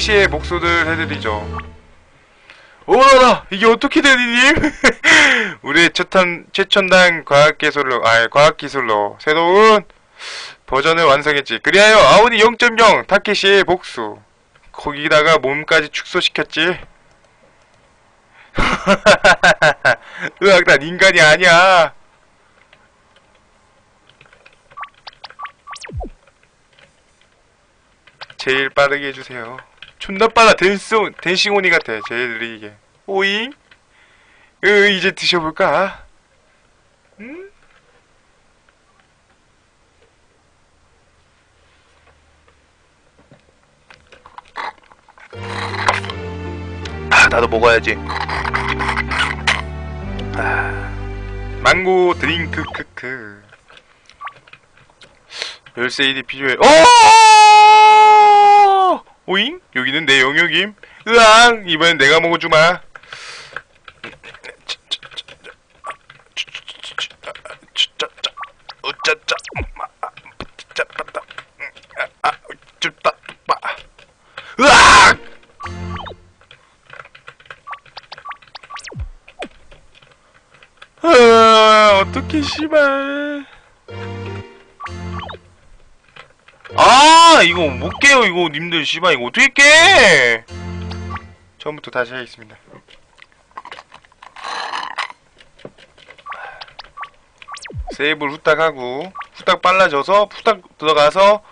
시의 목소들 해드리죠. 오라라 이게 어떻게 된 일임? 우리의 최첨 최첨단 과학기술로 아 과학기술로 새로운 버전을 완성했지. 그리하여 아우디 0.0 타케시의 복수. 거기다가 몸까지 축소시켰지. 으악 난 인간이 아니야. 제일 빠르게 해주세요. 존나 빨라 댄스 댄싱오니 같아 제일 느리게. 오잉? 으 이제 드셔볼까? 음? 아 나도 먹어야지. 아, 망고 드링크 크크. 열쇠 일이 필요해. 오! 오잉? 여기는 내 영역임. 으앙! 이번엔 내가 먹어주마. 어떡해, 씨발. 아, 이거 못 깨요, 이거, 님들, 씨발, 이거 어떻게 깨? 처음부터 다시 하겠습니다. 세이브를 후딱 하고, 후딱 빨라져서, 후딱 들어가서,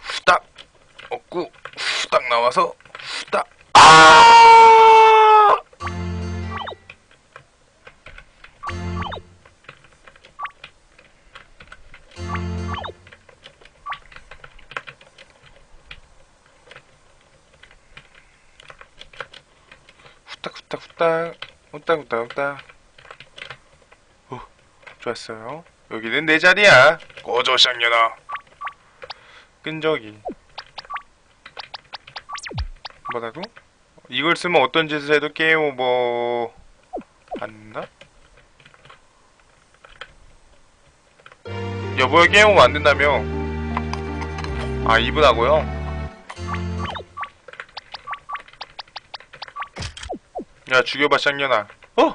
후딱, 얻고, 후딱 나와서, 후딱, 아! 후딱 후딱 후딱 후딱 후딱. 후딱 오 좋았어요. 여기는 내 자리야. 쌍년아. 끈적이. 뭐라고? 이걸 쓰면 어떤 짓을 해도 게임 오버 안나? 여보가 게임 오버 안 된다며. 아 이분하고요? 야 죽여봐 쌍년아. 어?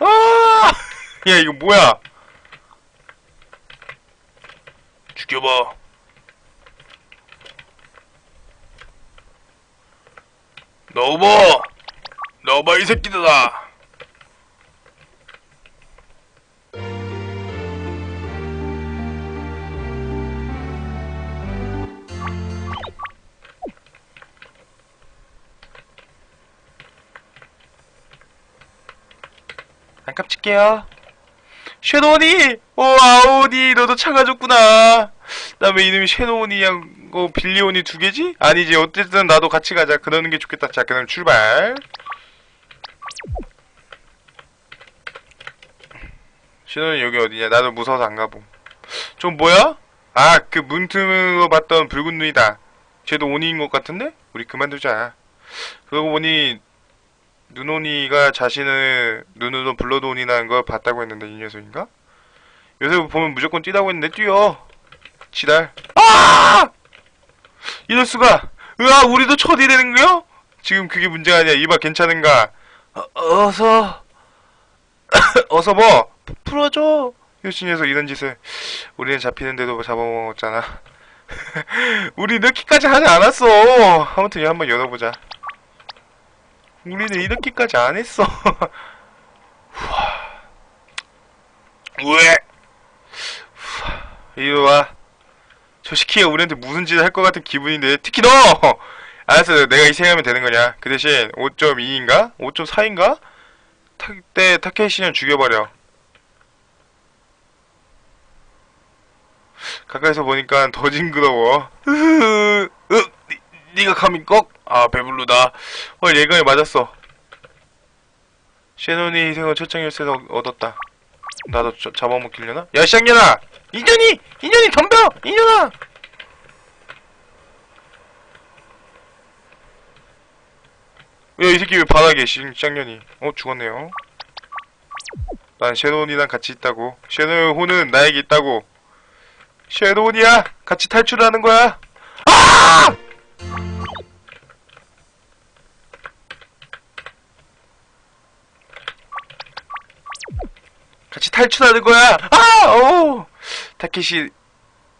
아! 야 이거 뭐야? 죽여봐. 너봐. 너봐 이 새끼들아 깝칠게요. 쉐노니! 오, 아오니, 너도 차가 줬구나. 나 왜 이름이 쉐노니랑, 어, 빌리오니 두 개지? 아니지, 어쨌든 나도 같이 가자. 그러는 게 좋겠다. 자, 그럼 출발. 쉐노니 여기 어디냐? 나도 무서워서 안 가봄. 좀 뭐야? 아, 그 문틈으로 봤던 붉은 눈이다. 쟤도 오니인 것 같은데? 우리 그만두자. 그러고 보니, 눈오니가 자신을 눈으로 불러도 온이라는 걸 봤다고 했는데 이 녀석인가? 요새 보면 무조건 뛰다고 했는데 뛰어! 지랄! 아! 이럴 수가! 으아 우리도 처리 되는 거요? 지금 그게 문제가 아니야. 이봐 괜찮은가? 어, 어서! 어서 뭐! 풀어줘! 녀석 이런 짓을. 우리는 잡히는데도 잡아먹었잖아. 우리 늦기까지 하지 않았어. 아무튼 이거 한번 열어보자 우리는 이렇게까지 안 했어. 왜? 이리 와. 저 시키가 우리한테 무슨 짓을 할 것 같은 기분인데 특히 너! 알았어 내가 희생하면 되는 거냐 그 대신 5.2인가? 5.4인가? 때 타케시는 죽여버려 가까이서 보니까 더 징그러워 감히 꺽? 아 배불르다 헐 예감이 맞았어 셰논이 희생을 초창 열쇠에서 얻었다 나도 저, 잡아먹히려나? 야 쌍년아! 인연이! 인연이 덤벼! 인연아! 야 이 새끼 왜 바닥에 신 쌍년이 어 죽었네요 난 셰논이랑 같이 있다고 셰논의 혼은 나에게 있다고 셰논이야 같이 탈출하는 거야 아! 같이 탈출하는 거야. 아, 오. 타케시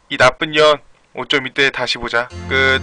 이 나쁜 년. 5점 이때 다시 보자. 끝.